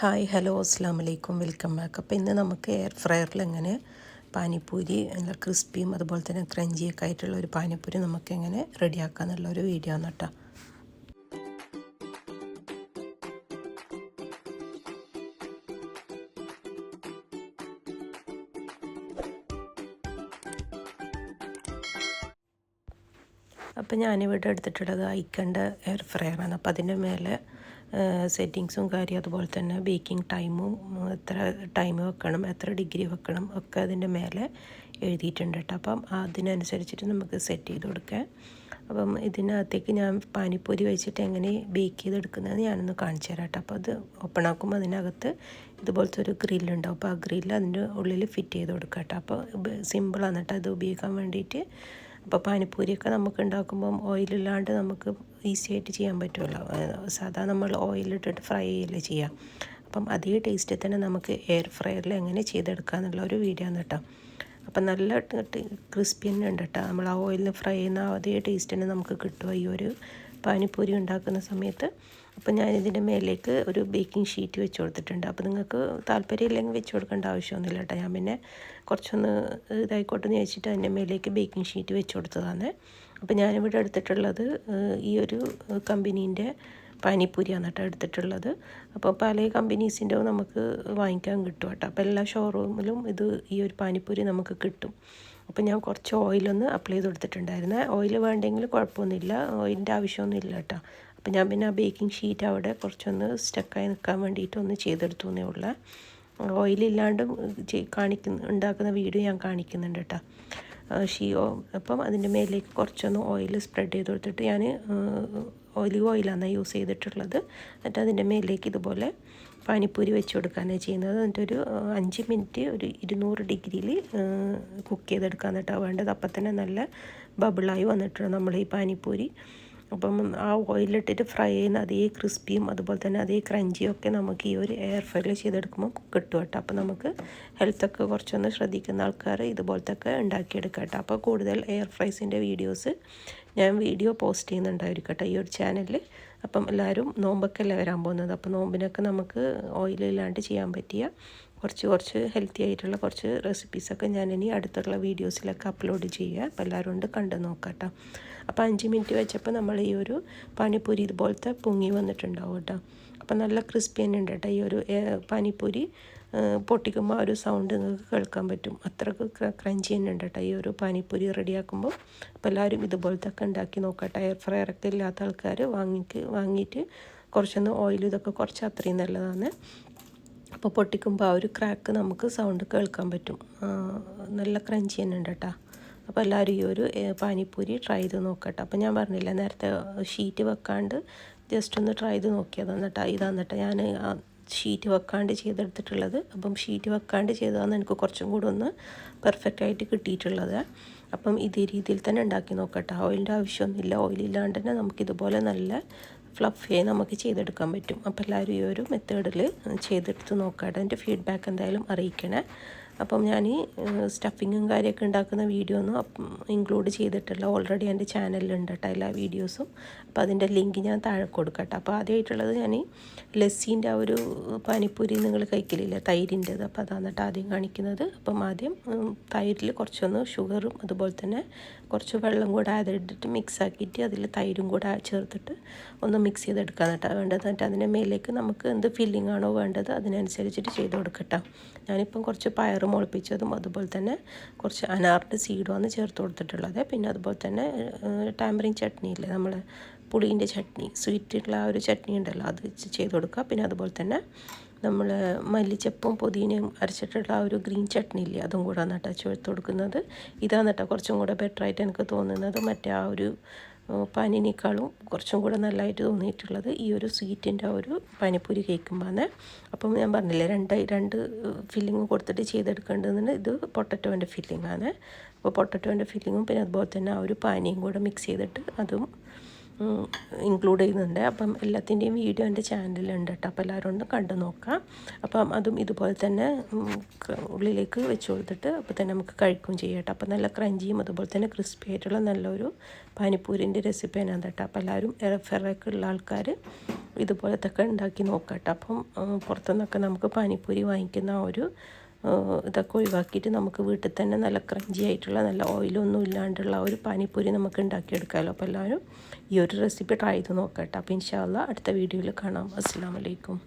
Hi hello അസ്സാം വലൈക്കും welcome back. അപ്പോൾ ഇന്ന് നമുക്ക് എയർ ഫ്രയറിൽ എങ്ങനെ പാനിപ്പൂരി നല്ല ക്രിസ്പിയും അതുപോലെ തന്നെ ക്രഞ്ചിയൊക്കെ ആയിട്ടുള്ള ഒരു പാനിപ്പൂരി നമുക്ക് എങ്ങനെ റെഡിയാക്കാം എന്നുള്ള ഒരു വീഡിയോ ആണ് കേട്ടോ. അപ്പോൾ ഞാനിവിടെ എടുത്തിട്ടുള്ളത് ഐക്കണ്ട എയർ ഫ്രയറാണ്. അപ്പോൾ അതിന്റെ മേലെ സെറ്റിങ്സും കാര്യം അതുപോലെ തന്നെ ബേക്കിംഗ് ടൈമും എത്ര ടൈം വെക്കണം എത്ര ഡിഗ്രി വെക്കണം ഒക്കെ അതിന്റെ മേലെ എഴുതിയിട്ടുണ്ട് കേട്ടോ. അപ്പം അതിനനുസരിച്ചിട്ട് നമുക്ക് സെറ്റ് ചെയ്ത് കൊടുക്കാം. അപ്പം ഇതിനകത്തേക്ക് ഞാൻ പാനിപ്പൂരി വെച്ചിട്ട് എങ്ങനെ ബേക്ക് ചെയ്തെടുക്കുന്നത് ഞാനൊന്ന് കാണിച്ചു തരാം കേട്ടോ. അപ്പോൾ അത് ഓപ്പൺ ആക്കുമ്പോൾ അതിനകത്ത് ഇതുപോലത്തെ ഒരു ഗ്രില്ലുണ്ടാവും അപ്പോൾ ആ ഗ്രില്ല് അതിന്റെ ഉള്ളിൽ ഫിറ്റ് ചെയ്ത് കൊടുക്കാം കേട്ടോ. അപ്പോൾ സിമ്പിളാണ് കേട്ടോ. അത് ഉപയോഗിക്കാൻ വേണ്ടിയിട്ട് അപ്പോൾ പാനിപ്പൂരിയൊക്കെ നമുക്ക് ഉണ്ടാക്കുമ്പം ഓയിലില്ലാണ്ട് നമുക്ക് ഈസി ആയിട്ട് ചെയ്യാൻ പറ്റുമല്ലോ. സാധാ നമ്മൾ ഓയിലിട്ടിട്ട് ഫ്രൈ ചെയ്യല്ലേ ചെയ്യാം. അപ്പം അതേ ടേസ്റ്റിൽ തന്നെ നമുക്ക് എയർ ഫ്രയറിൽ എങ്ങനെ ചെയ്തെടുക്കുക എന്നുള്ള ഒരു വീഡിയോ ആണ് കേട്ടോ അപ്പം നല്ല ക്രിസ്പി തന്നെ ഉണ്ട് കേട്ടോ നമ്മൾ ആ ഓയിലിൽ ഫ്രൈ ചെയ്യുന്ന അതേ ടേസ്റ്റ് തന്നെ നമുക്ക് കിട്ടും. ഈ ഒരു പാനിപ്പൂരി ഉണ്ടാക്കുന്ന സമയത്ത് അപ്പം ഞാനിതിന്റെ മേലേക്ക് ഒരു ബേക്കിംഗ് ഷീറ്റ് വെച്ച് കൊടുത്തിട്ടുണ്ട്. അപ്പോൾ നിങ്ങൾക്ക് താല്പര്യം ഇല്ലെങ്കിൽ വെച്ച് കൊടുക്കേണ്ട ആവശ്യമൊന്നുമില്ല കേട്ടോ. ഞാൻ പിന്നെ കുറച്ചൊന്ന് ഇതായിക്കോട്ടെ എന്ന് ചോദിച്ചിട്ട് അതിന്റെ മേലേക്ക് ബേക്കിംഗ് ഷീറ്റ് വെച്ച് കൊടുത്തതാണ്. അപ്പോൾ ഞാനിവിടെ എടുത്തിട്ടുള്ളത് ഈ ഒരു കമ്പനീന്റെ പാനിപ്പൂരിയാണ് കേട്ടോ എടുത്തിട്ടുള്ളത്. അപ്പോൾ പല കമ്പനീസിന്റെ നമുക്ക് വാങ്ങിക്കാൻ കിട്ടും കേട്ടോ. അപ്പോൾ എല്ലാ ഷോറൂമിലും ഇത് ഈ ഒരു പാനിപ്പൂരി നമുക്ക് കിട്ടും. അപ്പോൾ ഞാൻ കുറച്ച് ഓയിലൊന്ന് അപ്ലൈ ചെയ്ത് കൊടുത്തിട്ടുണ്ടായിരുന്നു. ഓയിൽ വേണ്ടെങ്കിൽ കുഴപ്പമൊന്നുമില്ല. ഓയിലിന്റെ ആവശ്യമൊന്നുമില്ല കേട്ടോ. അപ്പോൾ ഞാൻ പിന്നെ ആ ബേക്കിംഗ് ഷീറ്റ് അവിടെ കുറച്ചൊന്ന് സ്റ്റക്കായി നിൽക്കാൻ വേണ്ടിയിട്ട് ഒന്ന് ചെയ്തെടുത്തു എന്നേ ഉള്ളൂ. ഓയിലില്ലാണ്ട് കാണിക്കുന്ന ഉണ്ടാക്കുന്ന വീഡിയോ ഞാൻ കാണിക്കുന്നുണ്ട് കേട്ടോ. ഷിയോ. അപ്പം അതിന്റെ മേലേക്ക് കുറച്ചൊന്ന് ഓയിൽ സ്പ്രെഡ് ചെയ്ത് കൊടുത്തിട്ട് ഞാൻ ഒലിവ് ഓയിലാണ് യൂസ് ചെയ്തിട്ടുള്ളത്. എന്നിട്ട് അതിന്റെ മേലേക്ക് ഇതുപോലെ പാനിപ്പൂരി വെച്ച് കൊടുക്കാനാണ് ചെയ്യുന്നത്. എന്നിട്ട് ഒരു അഞ്ച് മിനിറ്റ് ഒരു ഇരുന്നൂറ് ഡിഗ്രിയിൽ കുക്ക് ചെയ്തെടുക്കാൻ കേട്ടോ. വേണ്ടത് അപ്പം തന്നെ നല്ല ബബിളായി വന്നിട്ടുണ്ട് നമ്മൾ ഈ പാനിപ്പൂരി. അപ്പം ആ ഓയിലിട്ടിട്ട് ഫ്രൈ ചെയ്യുന്ന അതേ ക്രിസ്പിയും അതുപോലെ തന്നെ അതേ ക്രഞ്ചിയും ഒക്കെ നമുക്ക് ഈ ഒരു എയർ ഫ്രൈയിൽ ചെയ്തെടുക്കുമ്പോൾ കിട്ടും കേട്ടോ. അപ്പോൾ നമുക്ക് ഹെൽത്തൊക്കെ കുറച്ചൊന്ന് ശ്രദ്ധിക്കുന്ന ആൾക്കാർ ഇതുപോലത്തെ ഒക്കെ ഉണ്ടാക്കിയെടുക്കാം കേട്ടോ. അപ്പോൾ കൂടുതൽ എയർ ഫ്രൈസിന്റെ വീഡിയോസ് ഞാൻ വീഡിയോ പോസ്റ്റ് ചെയ്യുന്നുണ്ടായിരിക്കും കേട്ടോ ഈ ഒരു ചാനലിൽ അപ്പം എല്ലാവരും നോമ്പൊക്കെയല്ലേ വരാൻ പോകുന്നത്? അപ്പോൾ നോമ്പിനൊക്കെ നമുക്ക് ഓയിലില്ലാണ്ട് ചെയ്യാൻ പറ്റിയ കുറച്ച് കുറച്ച് ഹെൽത്തി ആയിട്ടുള്ള കുറച്ച് റെസിപ്പീസൊക്കെ ഞാൻ ഇനി അടുത്തുള്ള വീഡിയോസിലൊക്കെ അപ്ലോഡ് ചെയ്യുക. അപ്പോൾ എല്ലാവരും ഉണ്ട് കണ്ടു നോക്കാം അപ്പം അഞ്ച് മിനിറ്റ് വെച്ചപ്പോൾ നമ്മൾ ഈ ഒരു പാനിപ്പൂരി ഇതുപോലത്തെ പൊങ്ങി വന്നിട്ടുണ്ടാവും കേട്ടോ. അപ്പോൾ നല്ല ക്രിസ്പി തന്നെ ഉണ്ട് കേട്ടോ ഈ ഒരു പാനിപ്പൂരി. പൊട്ടിക്കുമ്പോൾ ആ ഒരു സൗണ്ട് നിങ്ങൾക്ക് കേൾക്കാൻ പറ്റും. അത്രയ്ക്ക് ക്രഞ്ചി തന്നെ ഉണ്ട് കേട്ടോ ഈ ഒരു പാനിപ്പൂരി റെഡിയാക്കുമ്പോൾ അപ്പോൾ എല്ലാവരും ഇതുപോലത്തെ ഒക്കെ ഉണ്ടാക്കി നോക്കട്ടെ. എയർ ഫ്രയറൊക്കെ ഇല്ലാത്ത ആൾക്കാർ വാങ്ങിക്ക് വാങ്ങിയിട്ട് കുറച്ചൊന്ന് ഓയിൽ ഇതൊക്കെ കുറച്ച് അത്രയും നല്ലതാണ്. അപ്പോൾ പൊട്ടിക്കുമ്പോൾ ആ ഒരു ക്രാക്ക് നമുക്ക് സൗണ്ട് കേൾക്കാൻ പറ്റും. നല്ല ക്രഞ്ചി തന്നെ ഉണ്ട് കേട്ടോ അപ്പോൾ എല്ലാവരും ഈ ഒരു പാനിപ്പൂരി ട്രൈ ചെയ്ത് നോക്കട്ടെ. അപ്പോൾ ഞാൻ പറഞ്ഞില്ല നേരത്തെ ഷീറ്റ് വെക്കാണ്ട് ജസ്റ്റ് ഒന്ന് ട്രൈ ചെയ്ത് നോക്കിയതാണ് കേട്ടോ ഇതാണ് കേട്ടോ ഞാൻ ഷീറ്റ് വെക്കാണ്ട് ചെയ്തെടുത്തിട്ടുള്ളത്. അപ്പം ഷീറ്റ് വെക്കാണ്ട് ചെയ്തതാണ് എനിക്ക് കുറച്ചും കൂടെ ഒന്ന് പെർഫെക്റ്റ് ആയിട്ട് കിട്ടിയിട്ടുള്ളത്. അപ്പം ഇതേ രീതിയിൽ തന്നെ ഉണ്ടാക്കി നോക്കട്ടെ. ഓയിലിന്റെ ആവശ്യമൊന്നുമില്ല. ഓയിലില്ലാണ്ട് തന്നെ നമുക്കിതുപോലെ നല്ല ഫ്ലഫിയായി നമുക്ക് ചെയ്തെടുക്കാൻ പറ്റും. അപ്പോൾ എല്ലാവരും ഈ ഒരു മെത്തേഡിൽ ചെയ്തെടുത്ത് നോക്കാട്ടെ. എന്റെ ഫീഡ്ബാക്ക് എന്തായാലും അറിയിക്കണേ. അപ്പം ഞാൻ സ്റ്റഫിങ്ങും കാര്യമൊക്കെ ഉണ്ടാക്കുന്ന വീഡിയോ ഒന്നും ഇൻക്ലൂഡ് ചെയ്തിട്ടില്ല. ഓൾറെഡി എന്റെ ചാനലിലുണ്ട് കേട്ടോ എല്ലാ വീഡിയോസും അപ്പോൾ അതിന്റെ ലിങ്ക് ഞാൻ താഴെ കൊടുക്കട്ടെ. അപ്പോൾ ആദ്യമായിട്ടുള്ളത് ഞാൻ ലസ്സിന്റെ ആ ഒരു പാനിപ്പൂരി നിങ്ങൾ കഴിക്കലില്ല? തൈരിന്റെത്. അപ്പോൾ അതാണ് കേട്ടോ ആദ്യം കാണിക്കുന്നത്. അപ്പം ആദ്യം തൈരിൽ കുറച്ചൊന്ന് ഷുഗറും അതുപോലെ തന്നെ കുറച്ച് വെള്ളം കൂടെ അതിട്ടിട്ട് മിക്സ് ആക്കിയിട്ട് അതിൽ തൈരും കൂടെ ചേർത്തിട്ട് ഒന്ന് മിക്സ് ചെയ്തെടുക്കാൻ കേട്ടോ വേണ്ടത്. എന്നിട്ട് അതിന്റെ മേലേക്ക് നമുക്ക് എന്ത് ഫില്ലിംഗ് ആണോ വേണ്ടത് അതിനനുസരിച്ചിട്ട് ചെയ്ത് കൊടുക്കട്ടോ. ഞാനിപ്പം കുറച്ച് പയർ മുളപ്പിച്ചതും അതുപോലെ തന്നെ കുറച്ച് അനാറിന്റെ സീഡുമാണ് ചേർത്ത് കൊടുത്തിട്ടുള്ളത്. പിന്നെ അതുപോലെ തന്നെ ടാമ്പറിൻ ചട്നി ഇല്ലേ നമ്മൾ പുളീന്റെ ചട്നി സ്വീറ്റുള്ള ആ ഒരു ചട്നി ഉണ്ടല്ലോ അത് ചെയ്ത് കൊടുക്കുക. പിന്നെ അതുപോലെ തന്നെ നമ്മൾ മല്ലിച്ചപ്പും പുതിനയും അരച്ചിട്ടുള്ള ആ ഒരു ഗ്രീൻ ചട്നി ഇല്ലേ അതും കൂടെ നട്ടാ ചേർത്ത് കൊടുക്കുന്നത്. ഇതാണ് കേട്ടോ കുറച്ചും കൂടെ ബെറ്ററായിട്ട് എനിക്ക് തോന്നുന്നത്. മറ്റേ ആ ഒരു പാനിനേക്കാളും കുറച്ചും കൂടെ നല്ലതായിട്ട് തോന്നിയിട്ടുള്ളത് ഈ ഒരു സ്വീറ്റിന്റെ ഒരു പാനിപ്പൂരി കേൾക്കുമ്പോൾ അപ്പം ഞാൻ പറഞ്ഞില്ലേ രണ്ട് രണ്ട് ഫില്ലിങ് കൊടുത്തിട്ട് ചെയ്തെടുക്കേണ്ടതെന്ന് ഇത് പൊട്ടറ്റോന്റെ ഫില്ലിങ്ങാണ് അപ്പോൾ പൊട്ടറ്റോന്റെ ഫില്ലിങ്ങും പിന്നെ അതുപോലെ തന്നെ ആ ഒരു പാനിയും കൂടെ മിക്സ് ചെയ്തിട്ട് അതും ഇൻക്ലൂഡ് ചെയ്യുന്നുണ്ട്. അപ്പം എല്ലാത്തിന്റെയും വീഡിയോ എന്റെ ചാനലിലുണ്ട് കേട്ടോ. അപ്പോൾ എല്ലാവരും ഒന്ന് കണ്ടു നോക്കാം അപ്പം അതും ഇതുപോലെ തന്നെ ഉള്ളിലേക്ക് വെച്ച് കൊടുത്തിട്ട് അപ്പോൾ തന്നെ നമുക്ക് കഴിക്കുകയും ചെയ്യാം കേട്ടോ. അപ്പോൾ നല്ല ക്രഞ്ചിയും അതുപോലെ തന്നെ ക്രിസ്പി ആയിട്ടുള്ള നല്ലൊരു പാനിപ്പൂരിന്റെ റെസിപ്പി തന്നെയാണ് കേട്ടോ. അപ്പോൾ എല്ലാവരും എറഫെറൊക്കെ ഉള്ള ആൾക്കാർ ഇതുപോലത്തെ ഒക്കെ ഉണ്ടാക്കി നോക്കാം കേട്ടോ. അപ്പം പുറത്തുനിന്നൊക്കെ നമുക്ക് പാനിപ്പൂരി വാങ്ങിക്കുന്ന ഒരു ഇതൊക്കെ ഒഴിവാക്കിയിട്ട് നമുക്ക് വീട്ടിൽ തന്നെ നല്ല ക്രഞ്ചി ആയിട്ടുള്ള നല്ല ഓയിലൊന്നും ഇല്ലാണ്ടുള്ള ഒരു പാനിപ്പൂരി നമുക്ക് ഉണ്ടാക്കിയെടുക്കാമല്ലോ അപ്പോൾ എല്ലാവരും ഈ ഒരു റെസിപ്പി ട്രൈ ചെയ്ത് നോക്കാം കേട്ടോ അപ്പോൾ ഇൻഷാല്ല അടുത്ത വീഡിയോയിൽ കാണാം. അസ്സാം വലൈക്കും